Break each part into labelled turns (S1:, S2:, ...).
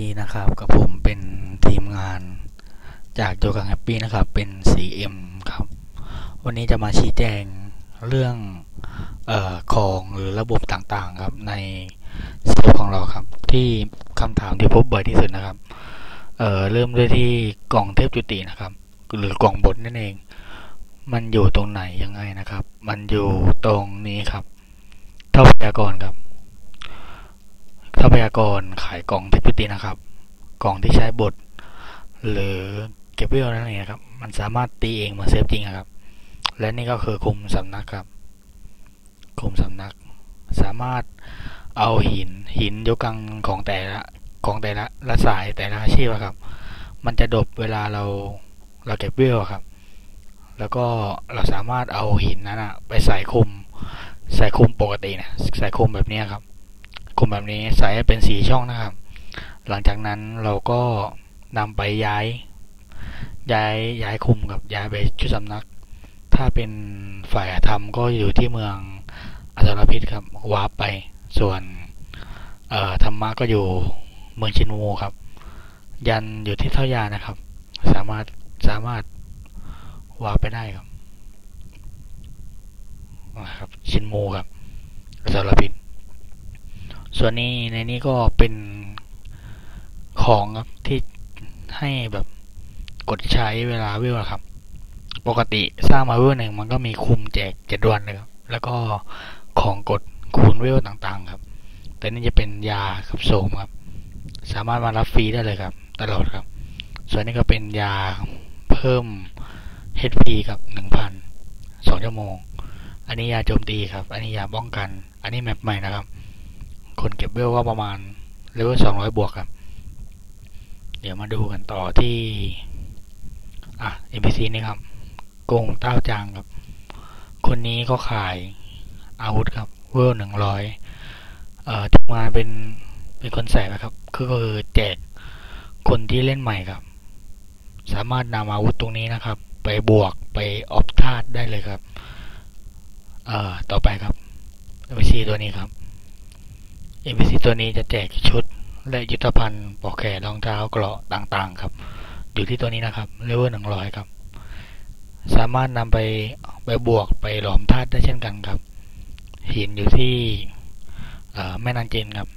S1: ดีนะครับกับผมเป็นทีมงานจากโจกังแฮปปี้นะครับเป็น 4M ครับ วันนี้จะมาชี้แจงเรื่องออของหรือระบบต่างๆครับในเซิร์ฟของเราครับ ที่คำถามที่พบบ่อยที่สุดนะครับเเริ่มด้วยที่กล่องเทพจุตินะครับ หรือกล่องบทนั่นเอง มันอยู่ตรงไหนยังไงนะครับ มันอยู่ตรงนี้ครับ เท่าพยากรครับ ทรัพยากรขายกล่องเทคจุตินะครับ กล่องที่ใช้บทหรือเก็บเวลนั่นเองครับ มันสามารถตีเองมาเซฟจริงครับ และนี่ก็คือคุมสำนักครับ คุมสำนัก สามารถเอาหินหินยกกังของแต่ละของแต่ละละสายแต่ละอาชีพอะครับ มันจะดบเวลาเราเราเก็บเวลอะครับ แล้วก็เราสามารถเอาหินนั้นอะไปใส่คุมใส่คุมปกตินะใส่คุมแบบนี้ครับ คุมแบบนี้ใส่ให้เป็นสีช่องนะครับ หลังจากนั้นเราก็นำไปย้าย ย้ายย้ายคุมกับย้ายไปชุดสำนัก ถ้าเป็นฝ่ายธรรมก็อยู่ที่เมืองอัศรพิษครับวาร์ปไป ส่วนธรรมะก็อยู่เมืองชินวูครับ ยันอยู่ที่เท่ายานะครับ สามารถสามารถวาร์ปไปได้ครับครับ ชินมูครับอัศรพิษ ส่วนนี้ในนี้ก็เป็นของครับที่ให้แบบกดใช้เวลาวลอะครับ ปกติสร้างมาเวหนึ่งมันก็มีคุมแจกเจ็ดวันเลยครับ แล้วก็ของกดคูณเวต่างๆ ครับ แต่นี่จะเป็นยากับโสมครับ สามารถมารับฟรีได้เลยครับ ตลอดครับ ส่วนนี้ก็เป็นยาเพิ่ม HP ครับหนึ่งพันสองชั่วโมง อันนี้ยาโจมตีครับ อันนี้ยาป้องกัน อันนี้แมปใหม่นะครับ คนเก็บเวลก็ประมาณเลเวลสองร้อยบวกครับ เดี๋ยวมาดูกันต่อที่ อะ NPC นี่ครับกงเต้าจางครับ คนนี้ก็ขายอาวุธครับ เวลหนึ่งร้อยเอ่อทีมงานเป็นเป็นคนแสบนะครับคือก็คือแจกคนที่เล่นใหม่ครับ สามารถนำอาวุธตรงนี้นะครับ ไปบวกไปออฟธาตได้เลยครับ เอ่อ ต่อไปครับ NPC ตัวนี้ครับ NPC ตัวนี้จะแจกชุด และยุทธภัณฑ์ปอกแขนรองเท้าเกราะต่างๆ ครับ อยู่ที่ตัวนี้นะครับเลเวลหนึ่งร้อยครับ สามารถนำไปไปบวกไปหลอมธาตุได้เช่นกันครับหินอยู่ที่แม่นางเจนครับ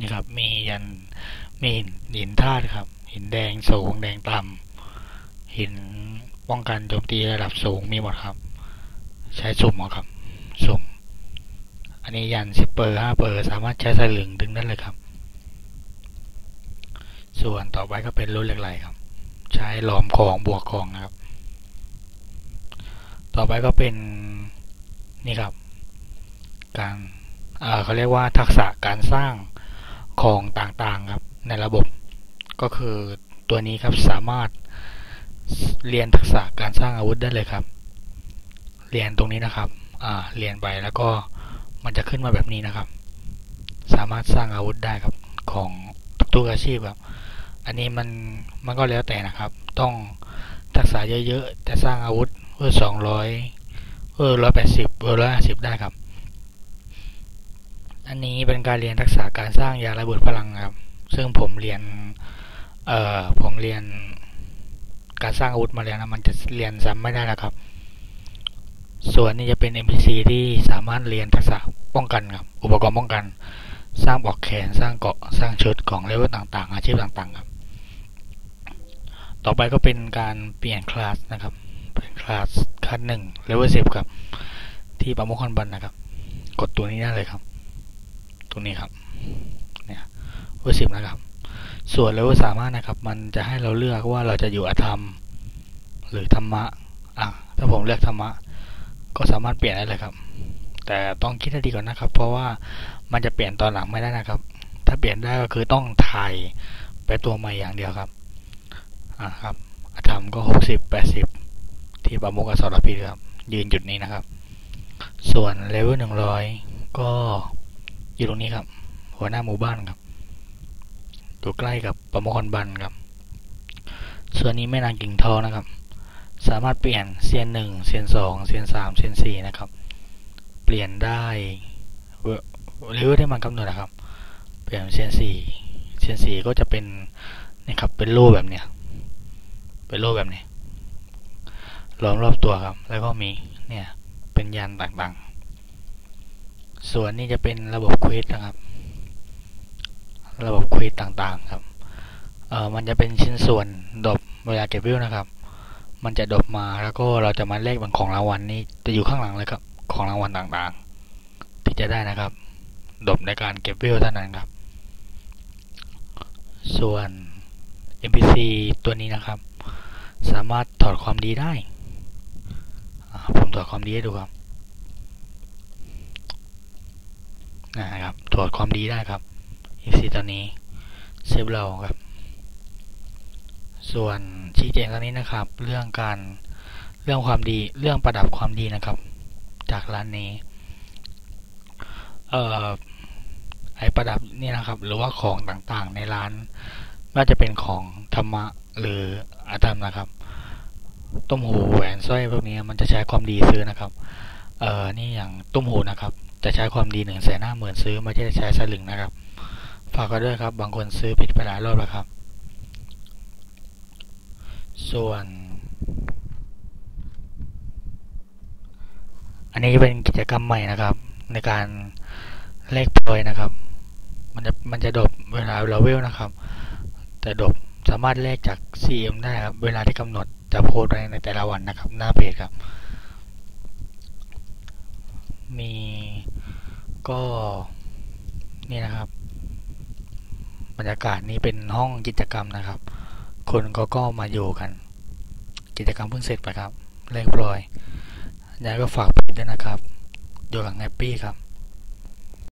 S1: นี่ครับ มียันมีหินหินธาตุครับ หินแดงสูงแดงต่ำหินป้องกันโจมตีระดับสูงมีหมดครับ ใช้สุ่มอครับ สุ่มอั นนี้ยันสิบเปอร์ห้าเปอร์สามารถใช้สลึงดึงได้เลยครับ ส่วนต่อไปก็เป็นรุ่นเหล็กไหลครับ ใช้หลอมของบวกของนะครับ ต่อไปก็เป็นนี่ครับ การเขาเรียกว่าทักษะการสร้างของต่างๆครับ ในระบบก็คือตัวนี้ครับสามารถเรียนทักษะการสร้างอาวุธได้เลยครับ เรียนตรงนี้นะครับ เรียนไปแล้วก็ มันจะขึ้นมาแบบนี้นะครับ สามารถสร้างอาวุธได้ครับของทุกอาชีพครับ อันนี้มันมันก็แล้วแต่นะครับ ต้องทักษะเยอะๆแต่สร้างอาวุธเพื่อสองร้อยเพื่อร้อยแปดสิบเพื่อร้อยห้าสิบได้ครับ อันนี้เป็นการเรียนทักษะการสร้างยาระเบิดพลังครับ ซึ่งผมเรียนเอ่อผมเรียนการสร้างอาวุธมาแล้วนะมันจะเรียนซ้ำไม่ได้นะครับ ส่วนนี้จะเป็น NPC ที่สามารถเรียนทักษะป้องกันครับ อุปกรณ์ป้องกัน สร้างบอกแขน สร้างเกาะ สร้างชุดของเลเวลต่างๆ อาชีพต่างๆครับ ต่อไปก็เป็นการเปลี่ยนคลาสนะครับ เป็นคลาสคลาสหนึ่งเลเวลสิบครับ ที่ประมุขคอนบันนะครับ กดตัวนี้ได้เลยครับ ตัวนี้ครับ เนี่ยเลเวลสิบนะครับ ส่วนเลเวลสามารถนะครับ มันจะให้เราเลือกว่าเราจะอยู่อธรรม หรือธรรมะ อะ ถ้าผมเลือกธรรมะ ก็สามารถเปลี่ยนได้เลยครับ แต่ต้องคิดให้ดีก่อนนะครับ เพราะว่ามันจะเปลี่ยนตอนหลังไม่ได้นะครับ ถ้าเปลี่ยนได้ก็คือต้องถ่ายไปตัวใหม่อย่างเดียวครับอ่าครับอาธรรมก็หกสิบแปดสิบที่ประมุกอสรพิษครับ ยืนจุดนี้นะครับ ส่วนเลเวลหนึ่งร้อยก็อยู่ตรงนี้ครับ หัวหน้าหมู่บ้านครับอยู่ใกล้กับประมุขคอนบันครับ ส่วนนี้แม่นางกิ่งทองนะครับ สามารถเปลี่ยนเซียนหนึ่งเซียนสองเซียนสามเซียนสี่นะครับ เปลี่ยนได้หรือที่มันกำหนดนะครับ เปลี่ยนเซียนสี่เซีนสี่ก็จะเป็นนี่ครับเป็นรูปแบบเนี้ยเป็นรูปแบบนี้ล้อมรอบตัวครับ แล้วก็มีเนี่ยเป็นยันต่างๆ ส่วนนี้จะเป็นระบบเควสนะครับ ระบบเควสต่างๆครับเออมันจะเป็นชิ้นส่วนดบเวลาเก็บวิวนะครับ มันจะดบมาแล้วก็เราจะมาเลขบางของรางวัลนี้จะอยู่ข้างหลังเลยครับของรางวัลต่างๆ ที่จะได้นะครับดบในการเก็บวิวเท่านั้นครับ ส่วน NPC ตัวนี้นะครับ สามารถถอดความดีได้ผมถอดความดีให้ดูครับนะครับถอดความดีได้ครับ NPC ตัวนี้เซฟเราครับ ส่วนชี้แจงตอนนี้นะครับ เรื่องการเรื่องความดีเรื่องประดับความดีนะครับ จากร้านนี้เอ่อไอประดับนี่นะครับ หรือว่าของต่างๆ ในร้านว่าจะเป็นของธรรมะหรืออาธรรมนะครับ ตุ้มหูแหวนสร้อยพวกนี้มันจะใช้ความดีซื้อนะครับ เอ่อนี่อย่างตุ้มหูนะครับ จะใช้ความดีหนึ่งแสนห้าหมื่นซื้อไม่ใช่ใช้สลึงนะครับ ฝากกันด้วยครับ บางคนซื้อผิดไปหลายรอบแล้วครับ ส่วน อันนี้เป็นกิจกรรมใหม่นะครับ ในการเลขพลอยนะครับ มันจะมันจะดบเวลาเราเวลนะครับ แต่ดบสามารถเลขจาก CM ได้ครับ เวลาที่กำหนดจะโพสไว้ในแต่ละวันนะครับ หน้าเพจครับ มีก็นี่นะครับ บรรยากาศนี้เป็นห้องกิจกรรมนะครับ คนก็ก็มาอยู่กัน กิจกรรมเพิ่งเสร็จไปครับเลขพลอยยายก็ฝากไปด้วยนะครับ อยู่กับแฮปปี้ครับ